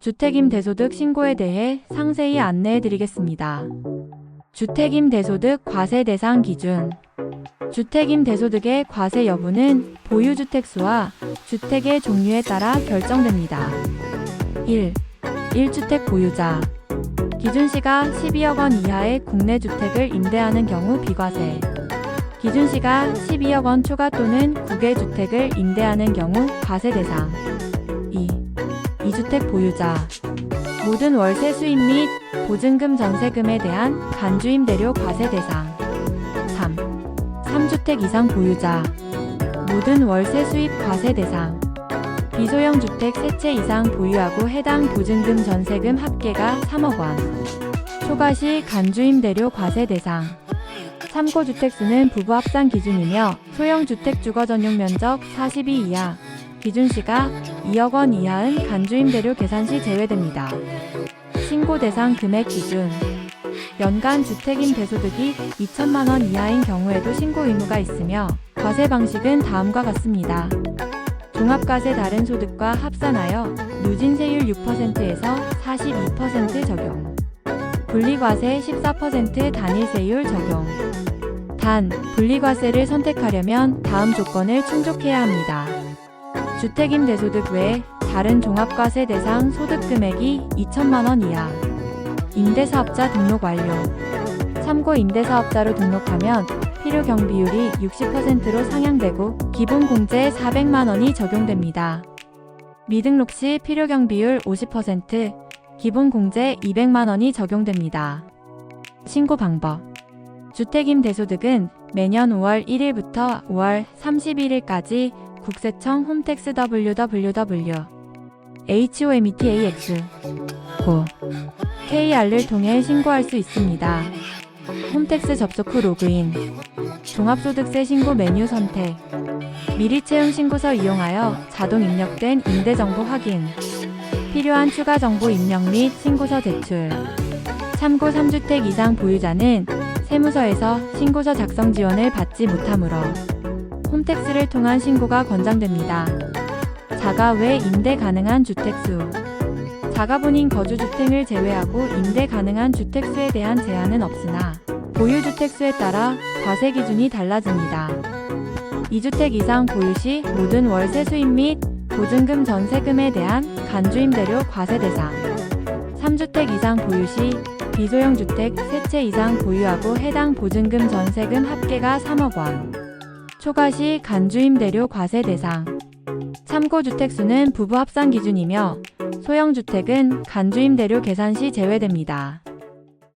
주택임대소득 신고에 대해 상세히 안내해 드리겠습니다. 주택임대소득 과세 대상 기준 주택임대소득의 과세 여부는 보유주택 수와 주택의 종류에 따라 결정됩니다. 1. 1주택 보유자 기준시가 12억 원 이하의 국내 주택을 임대하는 경우 비과세 기준시가 12억 원 초과 또는 국외 주택을 임대하는 경우 과세 대상. 2. 2주택 보유자. 모든 월세 수입 및 보증금 전세금에 대한 간주임대료 과세 대상. 3. 3주택 이상 보유자. 모든 월세 수입 과세 대상. 비소형 주택 세 채 이상 보유하고 해당 보증금 전세금 합계가 3억 원. 초과 시 간주임대료 과세 대상 참고 주택수는 부부 합산 기준이며 소형 주택 주거 전용 면적 42 이하 기준시가 2억 원 이하은 간주임대료 계산 시 제외됩니다. 신고 대상 금액 기준 연간 주택임 대소득이 2천만 원 이하인 경우에도 신고 의무가 있으며 과세 방식은 다음과 같습니다. 종합과세 다른 소득과 합산하여 누진세율 6%에서 42% 적용. 분리과세 14% 단일 세율 적용. 단, 분리과세를 선택하려면 다음 조건을 충족해야 합니다. 주택임 대소득 외에 다른 종합과세 대상 소득 금액이 2천만 원 이하. 임대사업자 등록 완료. 참고 임대사업자로 등록하면 필요 경비율이 60%로 상향되고 기본 공제 400만 원이 적용됩니다. 미등록 시 필요 경비율 50%, 기본 공제 200만 원이 적용됩니다. 신고 방법. 주택임대소득은 매년 5월 1일부터 5월 31일까지 국세청 홈택스 www HOMETAX 고 KR을 통해 신고할 수 있습니다. 홈택스 접속 후 로그인 종합소득세 신고 메뉴 선택 미리 채용 신고서 이용하여 자동 입력된 임대정보 확인 필요한 추가 정보 입력 및 신고서 제출 참고 3주택 이상 보유자는 세무서에서 신고서 작성 지원을 받지 못하므로 홈택스를 통한 신고가 권장됩니다. 자가 외 임대 가능한 주택수 자가본인 거주주택을 제외하고 임대 가능한 주택수에 대한 제한은 없으나 보유주택수에 따라 과세 기준이 달라집니다. 2주택 이상 보유 시 모든 월세 수입 및 보증금 전세금에 대한 간주임대료 과세 대상 3주택 이상 보유 시 비소형 주택 3채 이상 보유하고 해당 보증금 전세금 합계가 3억 원 초과 시 간주임대료 과세 대상 참고 주택수는 부부 합산 기준이며 소형 주택은 간주임대료 계산 시 제외됩니다.